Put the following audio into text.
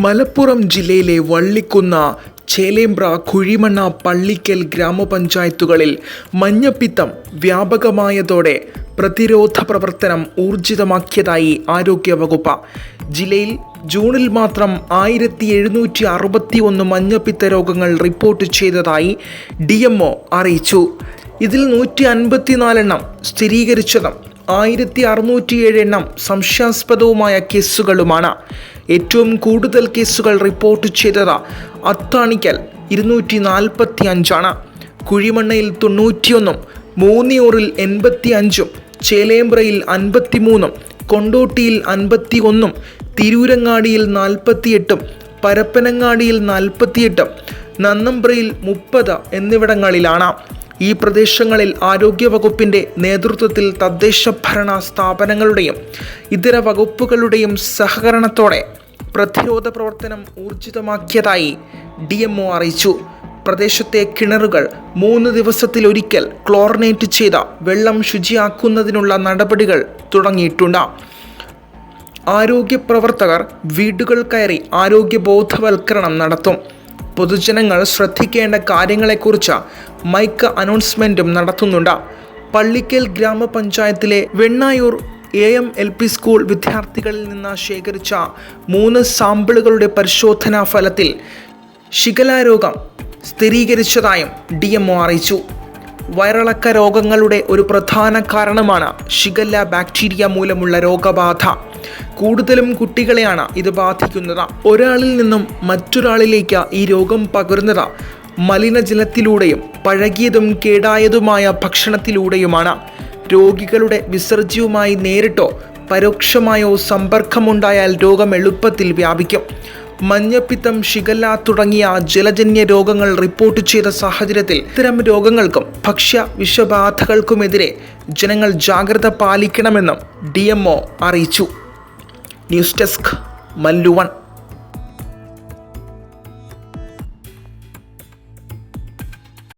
മലപ്പുറം ജില്ലയിലെ വള്ളിക്കുന്ന ചേലേമ്പ്ര കുഴിമണ്ണ പള്ളിക്കൽ ഗ്രാമപഞ്ചായത്തുകളിൽ മഞ്ഞപ്പിത്തം വ്യാപകമായതോടെ പ്രതിരോധ പ്രവർത്തനം ഊർജിതമാക്കിയതായി ആരോഗ്യവകുപ്പ്. ജില്ലയിൽ ജൂണിൽ മാത്രം ആയിരത്തി എഴുന്നൂറ്റി അറുപത്തി ഒന്ന് മഞ്ഞപ്പിത്ത രോഗങ്ങൾ റിപ്പോർട്ട് ചെയ്തതായി ഡി എം ഒ അറിയിച്ചു. ഇതിൽ നൂറ്റി അൻപത്തിനാലെണ്ണം സ്ഥിരീകരിച്ചതും ആയിരത്തി അറുന്നൂറ്റിയേഴ് എണ്ണം സംശയാസ്പദവുമായ കേസുകളുമാണ്. ഏറ്റവും കൂടുതൽ കേസുകൾ റിപ്പോർട്ട് ചെയ്തത് അത്താണിക്കൽ ഇരുന്നൂറ്റി നാൽപ്പത്തി അഞ്ചാണ് കുഴിമണ്ണയിൽ തൊണ്ണൂറ്റിയൊന്നും മൂന്നിയൂറിൽ എൺപത്തി അഞ്ചും ചേലേമ്പ്രയിൽ അൻപത്തിമൂന്നും കൊണ്ടോട്ടിയിൽ അൻപത്തി ഒന്നും തിരൂരങ്ങാടിയിൽ നാൽപ്പത്തിയെട്ടും പരപ്പനങ്ങാടിയിൽ നാൽപ്പത്തിയെട്ടും നന്നമ്പ്രയിൽ മുപ്പത് എന്നിവിടങ്ങളിലാണ്. ഈ പ്രദേശങ്ങളിൽ ആരോഗ്യവകുപ്പിന്റെ നേതൃത്വത്തിൽ തദ്ദേശ ഭരണ സ്ഥാപനങ്ങളുടെയും ഇതര വകുപ്പുകളുടെയും സഹകരണത്തോടെ പ്രതിരോധ പ്രവർത്തനം ഊർജിതമാക്കിയതായി ഡി അറിയിച്ചു. പ്രദേശത്തെ കിണറുകൾ മൂന്ന് ദിവസത്തിലൊരിക്കൽ ക്ലോറിനേറ്റ് ചെയ്ത വെള്ളം ശുചിയാക്കുന്നതിനുള്ള നടപടികൾ തുടങ്ങിയിട്ടുണ്ട്. ആരോഗ്യ പ്രവർത്തകർ വീടുകൾ കയറി ആരോഗ്യ ബോധവൽക്കരണം നടത്തും. പൊതുജനങ്ങൾ ശ്രദ്ധിക്കേണ്ട കാര്യങ്ങളെക്കുറിച്ച് മൈക്ക് അനൗൺസ്മെന്റും നടത്തുന്നുണ്ട്. പള്ളിക്കൽ ഗ്രാമപഞ്ചായത്തിലെ Vennayur A M L P school വിദ്യാർത്ഥികളിൽ നിന്ന് ശേഖരിച്ച മൂന്ന് സാമ്പിളുകളുടെ പരിശോധനാ ഫലത്തിൽ ശികലാരോഗം രോഗം സ്ഥിരീകരിച്ചതായും ഡി അറിയിച്ചു. വയറിളക്ക രോഗങ്ങളുടെ ഒരു പ്രധാന കാരണമാണ് ഷിഗല്ല ബാക്ടീരിയ മൂലമുള്ള രോഗബാധ. കൂടുതലും കുട്ടികളെയാണ് ഇത് ബാധിക്കുന്നത്. ഒരാളിൽ നിന്നും മറ്റൊരാളിലേക്ക് ഈ രോഗം പകരുന്നത് മലിനജലത്തിലൂടെയും പഴകിയതും കേടായതുമായ ഭക്ഷണത്തിലൂടെയുമാണ്. രോഗികളുടെ വിസർജ്യവുമായി നേരിട്ടോ പരോക്ഷമായോ സമ്പർക്കമുണ്ടായാൽ രോഗം എളുപ്പത്തിൽ വ്യാപിക്കും. മഞ്ഞപ്പിത്തം ഷിഗല്ല തുടങ്ങിയ ജലജന്യ രോഗങ്ങൾ റിപ്പോർട്ട് ചെയ്ത സാഹചര്യത്തിൽ ഇത്തരം രോഗങ്ങൾക്കും ഭക്ഷ്യ വിഷബാധകൾക്കുമെതിരെ ജനങ്ങൾ ജാഗ്രത പാലിക്കണമെന്നും ഡി അറിയിച്ചു. News desk മല്ലുവൺ